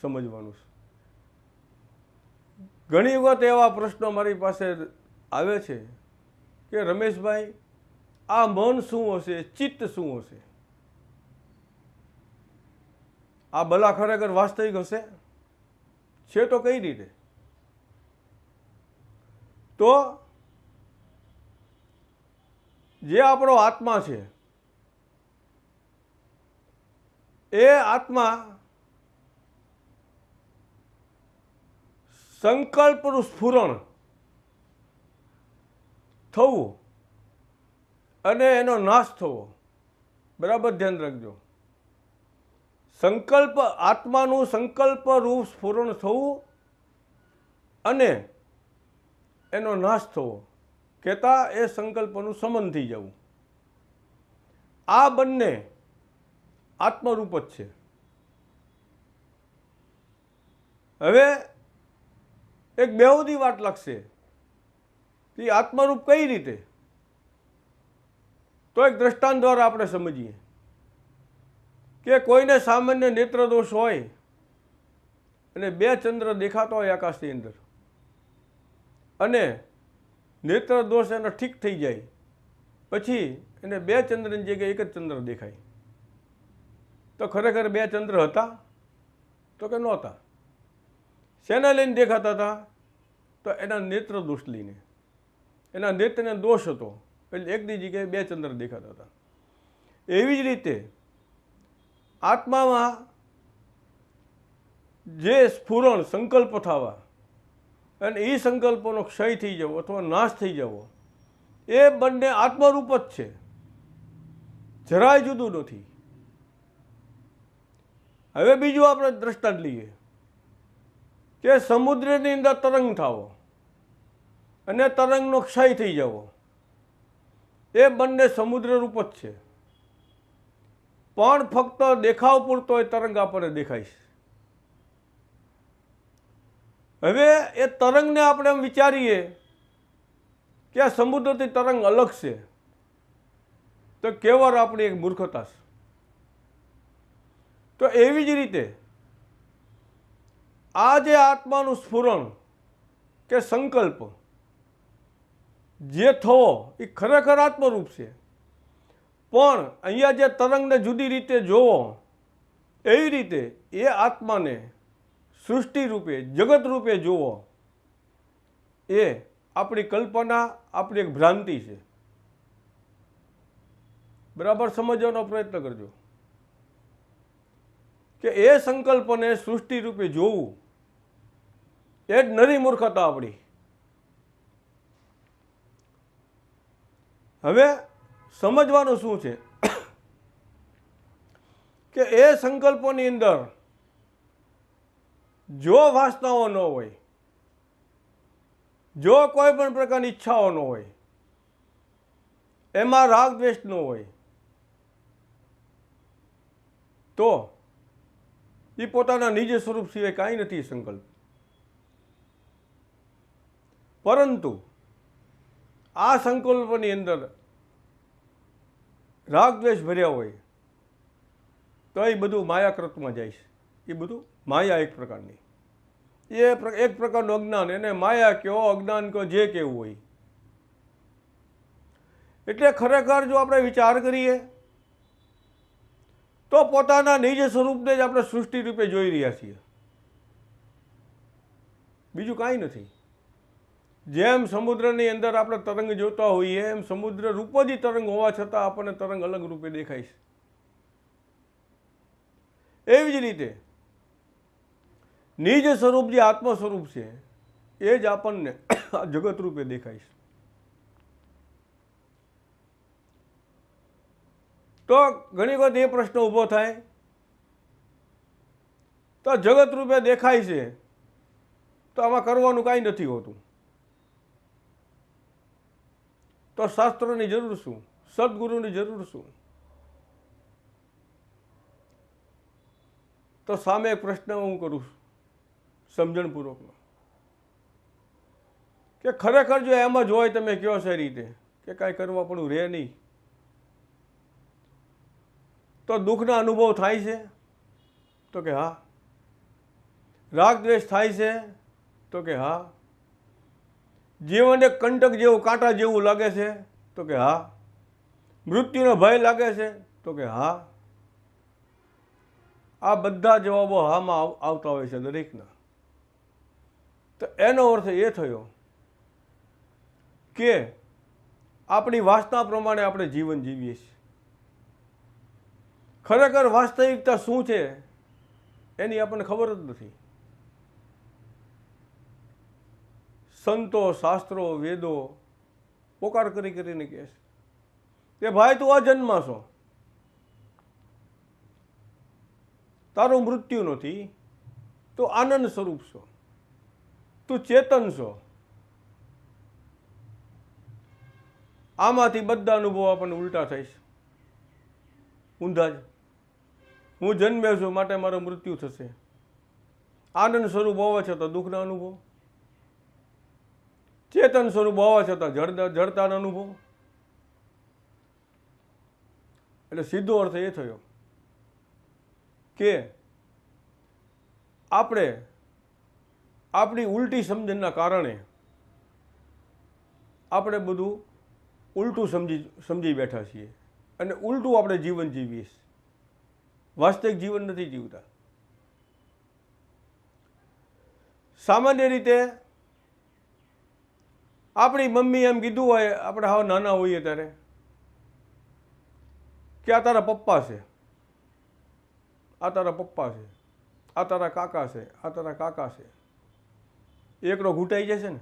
સમજવાનું છે. ઘણી વખત એવા પ્રશ્નો મારી પાસે આવે છે કે રમેશભાઈ, આ મન શું હશે, ચિત્ત શું હશે? આ બલા ખરેખર વાસ્તવિક હશે? છે તો કઈ રીતે? તો જે આપણો આત્મા છે, એ આત્મા સંકલ્પનું સ્ફુરણ થવું અને એનો નાશ થવો. બરાબર ધ્યાન રાખજો. સંકલ્પ, આત્માનું સંકલ્પ રૂપ સ્ફુરણ થવું અને એનો નાશ થવો. કહેતા એ સંકલ્પનું સમન થઈ જવું. આ બંને આત્મરૂપ જ છે. હવે એક બેહુદી વાત લાગશે. એ આત્મરૂપ કઈ રીતે? તો એક દ્રષ્ટાંત દ્વારા આપણે સમજીએ. કે કોઈને સામાન્ય નેત્ર દોષ હોય અને બે ચંદ્ર દેખાતો હોય આકાશની અંદર અને નેત્ર દોષ એનો ઠીક થઈ જાય, પછી એને બે ચંદ્રની જગ્યાએ એક જ ચંદ્ર દેખાય. તો ખરેખર બે ચંદ્ર હતા? તો કે નહોતા? શેના લઈને દેખાતા હતા, તો એના નેત્ર દોષ લઈને. એના નેત્રને દોષ હતો, એટલે એકની જગ્યાએ બે ચંદ્ર દેખાતા હતા. એવી જ રીતે આત્મામાં જે સ્ફુરણ સંકલ્પ થવા અને એ સંકલ્પોનો ક્ષય થઈ જવો અથવા નાશ થઈ જવો, એ બંને આત્મરૂપ જ છે. જરાય જુદું નથી. હવે બીજું આપણે દ્રષ્ટાંત લઈએ. કે સમુદ્રની અંદર તરંગ થવો અને તરંગનો ક્ષય થઈ જવો એ બંને સમુદ્ર રૂપ જ છે. પણ ફક્ત દેખાવ પૂરતો એ તરંગ આપણને દેખાય છે. હવે એ તરંગને આપણે એમ વિચારીએ કે આ સમુદ્રથી તરંગ અલગ છે. તો કેવર આપણી એક મૂર્ખતા છે. તો એવી જ રીતે આ જે આત્માનું સ્ફુરણ કે સંકલ્પ જે થવો એ ખરેખર આત્મરૂપ છે. પણ અહીંયા જે તરંગને જુદી રીતે જોવો, એવી રીતે એ આત્માને સૃષ્ટિ રૂપે, જગત રૂપે જોવો એ આપણી કલ્પના, આપણી એક ભ્રાંતિ છે. બરાબર સમજવાનો પ્રયત્ન કરજો. કે એ સંકલ્પને સૃષ્ટિ રૂપે જોવું એ જ નરી મૂર્ખતા આપણી. હવે સમજવાનું શું છે? કે એ સંકલ્પોની અંદર જો વાસનાઓ ન હોય, જો કોઈ પણ પ્રકારની ઈચ્છાઓ ન હોય, એમાં રાગ દ્વેષ ન હોય, તો એ પોતાના નિજ સ્વરૂપ સિવાય કાંઈ નથી સંકલ્પ. પરંતુ આ સંકલ્પની અંદર રાગ દ્વેષ ભર્યા હોય, તો એ બધું માયાકૃતમાં જાય છે. એ બધું માયા એક પ્રકારની. એ એક પ્રકારનું અજ્ઞાન, એને માયા કહો અજ્ઞાન કહો જે કેવું હોય. એટલે ખરેખર જો આપણે વિચાર કરીએ, તો પોતાના નિજ સ્વરૂપને જ આપણે સૃષ્ટિ રૂપે જોઈ રહ્યા છીએ. બીજું કાંઈ નથી. જેમ સમુદ્રની અંદર આપણે તરંગ જોતા હોઈએ, એમ સમુદ્ર રૂપ જ ઈ તરંગ હોવા છતાં આપણને તરંગ અલગ રૂપે દેખાય છે. એવી જ રીતે નિજ સ્વરૂપ જે આત્મ સ્વરૂપ છે, એ જ આપણને જગત રૂપે દેખાય છે. તો ઘણી વખત એ પ્રશ્ન ઊભો થાય, તો જગત રૂપે દેખાય છે, તો આમાં કરવાનું કાંઈ નથી હોતું. તો શાસ્ત્રોની જરૂર શું? સદગુરુની જરૂર શું? તો સામે એક પ્રશ્ન હું કરું છું, સમજણપૂર્વકનો. કે ખરેખર જો એમ જ હોય તમે કહો છો રીતે? કે કાંઈ કરવા પણ રહે નહીં. તો દુઃખના અનુભવ થાય છે? તો કે હા. રાગ દ્વેષ થાય છે? તો કે હા. જીવન એક કંટક જેવું, કાંટા જેવું લાગે છે, તો કે હા. મૃત્યુનો ભય લાગે છે, તો કે હા. આ બધા જવાબો હામાં આવતા હોય છે દરેકના. તો એનો અર્થ એ થયો કે આપણી વાસના પ્રમાણે આપણે જીવન જીવીએ છીએ. ખરેખર વાસ્તવિકતા શું છે, એની આપણને ખબર જ નથી. સંતો, શાસ્ત્રો, વેદો પોકાર કરી કરીને કહે છે કે, ભાઈ, તું અજન્મા છો? તારું મૃત્યુ નથી, તું આનંદ સ્વરૂપ છો? તું ચેતન છો? આમાંથી બધા અનુભવ આપણને ઉલટા થાય છે. ઊંધા જ. હું જન્મ્યો છું, માટે મારું મૃત્યુ થશે. આનંદ સ્વરૂપ હોવા છતાં દુઃખના અનુભવ. ચેતન સ્વરૂપ હોવા છતાં જડ જડતાનો અનુભવ. એટલે સીધો અર્થ એ થયો કે આપણે આપણી ઉલટી સમજણના કારણે આપણે બધું ઉલટું સમજી સમજી બેઠા છીએ અને ઉલટું આપણે જીવન જીવીએ વાસ્તવિક જીવન નથી જીવતા. સામાન્ય રીતે આપણી મમ્મી એમ કીધું હોય, આપણે હાવ નાના હોઈએ ત્યારે. કે આ તારા પપ્પા છે. આ તારા પપ્પા છે. આ તારા કાકા છે. આ તારા કાકા છે. એકડો ઘૂંટાઈ જશે ને.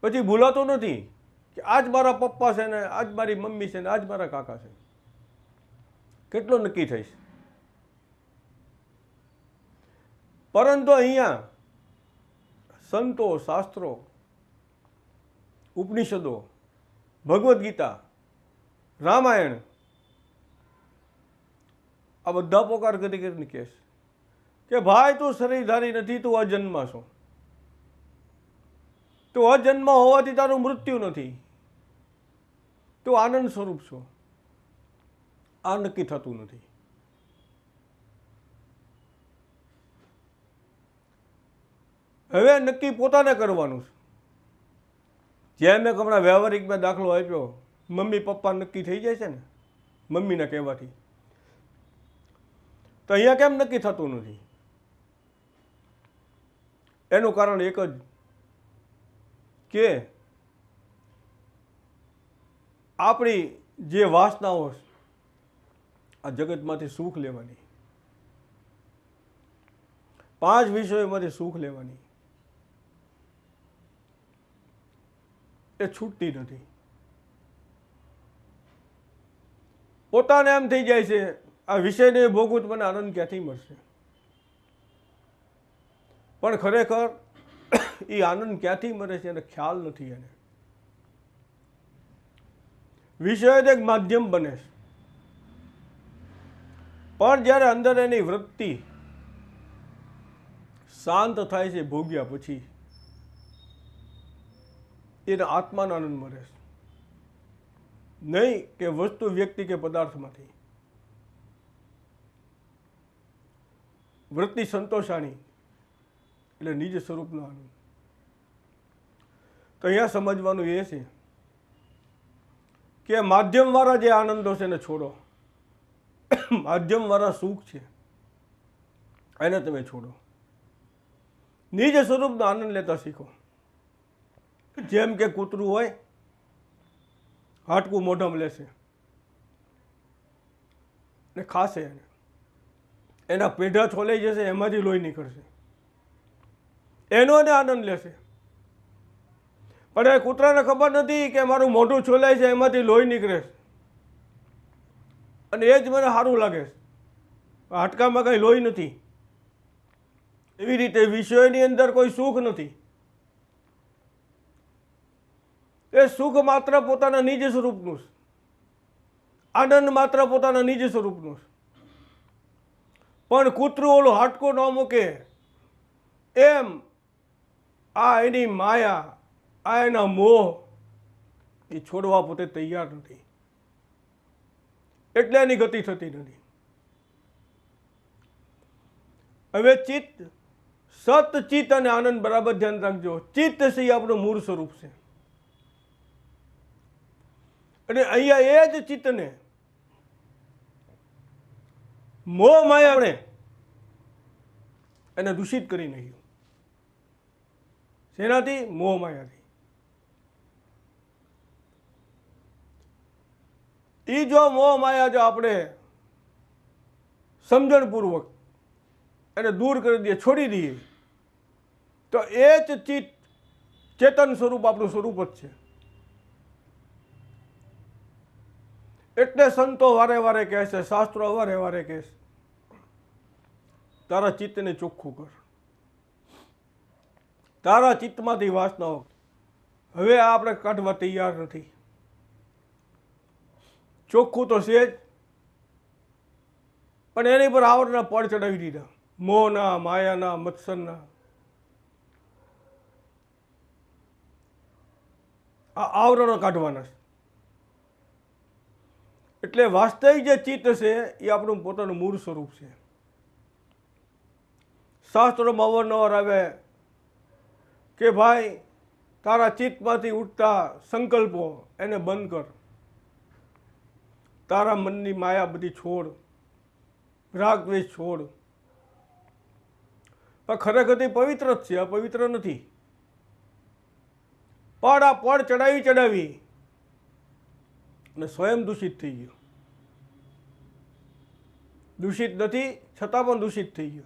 પછી ભૂલાતો નથી કે આજ મારા પપ્પા છે ને, આજ મારી મમ્મી છે ને, આજ મારા કાકા છે. કેટલો નક્કી થઈશ. પરંતુ અહીંયા સંતો, શાસ્ત્રો, ઉપનિષદો, ભગવદ્ ગીતા, રામાયણ, આ બધા પોકાર કરી કરીને કહેશ કે ભાઈ તું શરીરધારી નથી, તું અજન્મા છો. તું અજન્મ હોવાથી તારું મૃત્યુ નથી. તું આનંદ સ્વરૂપ છો. આ નક્કી થતું નથી. હવે નક્કી પોતાને કરવાનું છે. જેમ મેં હમણાં વ્યવહારિકમાં દાખલો આપ્યો, મમ્મી પપ્પા નક્કી થઈ જાય છે ને, મમ્મીના કહેવાથી. તો અહીંયા કેમ નક્કી થતું નથી? એનું કારણ એક જ કે આપણી જે વાસનાઓ આ જગતમાંથી સુખ લેવાની. પાંચ વિષયોમાંથી સુખ લેવાની. એ છૂટતી નથી. પોતાને એમ થઈ જાય છે, આ વિષયને ભોગવું મને આનંદ ક્યાંથી મળશે? પણ ખરેખર એ આનંદ ક્યાંથી મળે છે એને ખ્યાલ નથી એને. વિષય એક માધ્યમ બને છે. પણ જ્યારે અંદર એની વૃત્તિ શાંત થાય છે, ભોગ્યા પછી એને આત્માનો આનંદ મળે છે નહીં કે વસ્તુ વ્યક્તિ કે પદાર્થમાંથી. વૃત્તિ સંતોષાણી એટલે નિજ સ્વરૂપનો આનંદ. તો અહીંયા સમજવાનું એ છે કે માધ્યમવાળા જે આનંદો છે એને છોડો. માધ્યમવાળા સુખ છે, એને તમે છોડો. નિજ સ્વરૂપનો આનંદ લેતા શીખો. જેમ કે કૂતરું હોય હાટકું મોઢામાં લેશે. ને ખાશે એને. એના પેઢા છોલાઈ જશે, એમાંથી લોહી નીકળશે. એનો એને આનંદ લેશે. પણ એ કૂતરાને ખબર નથી કે મારું મોઢું છોલાય છે એમાંથી લોહી નીકળે છે. અને એ જ મને સારું લાગે છે. હાટકામાં કંઈ લોહી નથી. એવી રીતે વિષયની અંદર કોઈ સુખ નથી. એ સુખ માત્ર પોતાના નિજ સ્વરૂપનું છે. આનંદ માત્ર પોતાના નિજ સ્વરૂપનું છે. પણ કૂતરું ઓલું હાટકો ન મૂકે, એમ આ એની માયા, આ એના મોહ એ છોડવા પોતે તૈયાર નથી. એટલે એની ગતિ થતી નથી. હવે ચિત્ત, સત ચિત્ત અને આનંદ બરાબર ધ્યાન રાખજો. ચિત્ત છે એ આપણું મૂળ સ્વરૂપ છે. અને અહીંયા એ જ ચિત્તને મોહ માયા આપણે એને દૂષિત કરી નાખ્યું. શેનાથી? મોહ માયાથી. એ જો મોહ માયા જો આપણે સમજણપૂર્વક એને દૂર કરી દઈએ છોડી દઈએ તો એ જ ચિત્ત ચેતન સ્વરૂપ આપણું સ્વરૂપ જ છે. એટલે સંતો વારે વારે કહે છે, શાસ્ત્રો વારે વારે કહે છે. તારા ચિત્તને ચોખ્ખું કર. તારા ચિત્તમાંથી વાસનાઓ હવે આપણે કાઢવા તૈયાર નથી. ચોખ્ખું તો છે જ. પણ એની પર આવડના પડ ચડાવી દીધા. મોહના માયાના, મત્સરના. આ આવરણો કાઢવાના છે. એટલે વાસ્તવિક જે ચિત્ત છે, એ આપણું પોતાનું મૂળ સ્વરૂપ છે. શાસ્ત્રોમાં અવારનવાર આવે કે ભાઈ, તારા ચિત્તમાંથી ઉઠતા સંકલ્પો એને બંધ કર. તારા મનની માયા બધી છોડ રાગ છોડ. પણ ખરેખર તે પવિત્ર જ છે અપવિત્ર નથી. પડ આ પડ ચડાવી ચડાવી. અને સ્વયં દૂષિત થઈ ગયો. દૂષિત નથી, છતાં પણ દૂષિત થઈ ગયો.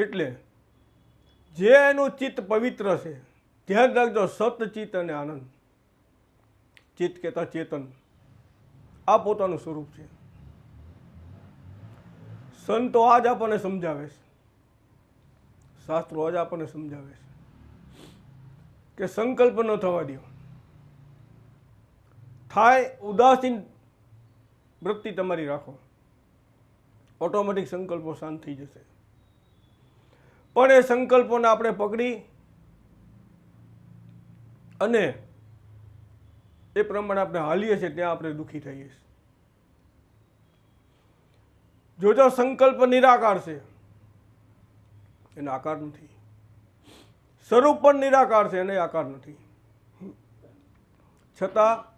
એટલે જે એનું ચિત્ત પવિત્ર છે, ધ્યાન રાખજો, સત ચિત્ત અને આનંદ. ચિત્ત કહેતા ચેતન. આ પોતાનું સ્વરૂપ છે. સંતો આજ આપણને સમજાવે છે. શાસ્ત્રો આજ આપણને સમજાવે છે. કે સંકલ્પ ન થવા દો. થાય, ઉદાસીન વૃત્તિ તમારી રાખો. ઓટોમેટિક સંકલ્પો શાંત થઈ જશે. પણ એ સંકલ્પોને આપણે પકડી અને એ પ્રમાણે આપણે હાલીએ છીએ, ત્યાં આપણે દુઃખી થઈએ છીએ. જોજો સંકલ્પ નિરાકાર છે, એને આકાર નથી. સ્વરૂપ પણ નિરાકાર છે, એને આકાર નથી. છતાં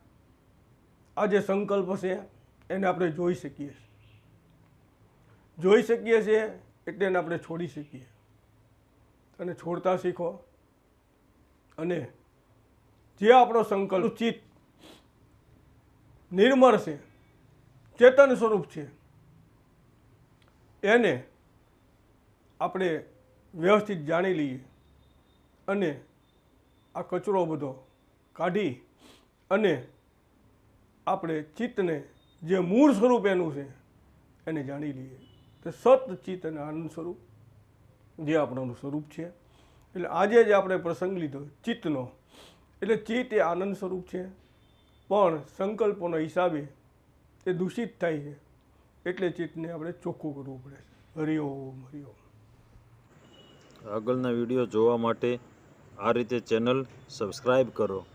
આ જે સંકલ્પ છે, એને આપણે જોઈ શકીએ જોઈ શકીએ છીએ એટલે એને આપણે છોડી શકીએ. અને છોડતા શીખો. અને જે આપણો સંકલ્પ ચિત્ત નિર્મળ છે, ચેતન સ્વરૂપ છે, એને આપણે વ્યવસ્થિત જાણી લઈએ અને આ કચરો બધો કાઢી અને આપણે ચિત્તને જે મૂળ સ્વરૂપ એનું છે, એને જાણી લઈએ. તો સત ચિત્ત અને આનંદ સ્વરૂપ, જે આપણું સ્વરૂપ છે. એટલે આજે જે આપણે પ્રસંગ લીધો, ચિત્તનો. એટલે ચિત્ત એ આનંદ સ્વરૂપ છે. પણ સંકલ્પોના હિસાબે એ દૂષિત થાય છે. એટલે ચિત્તને આપણે ચોખ્ખું કરવું પડે છે. હરિઓમ હરિઓમ. આગળના વીડિયો જોવા માટે આ રીતે ચેનલ સબસ્ક્રાઈબ કરો.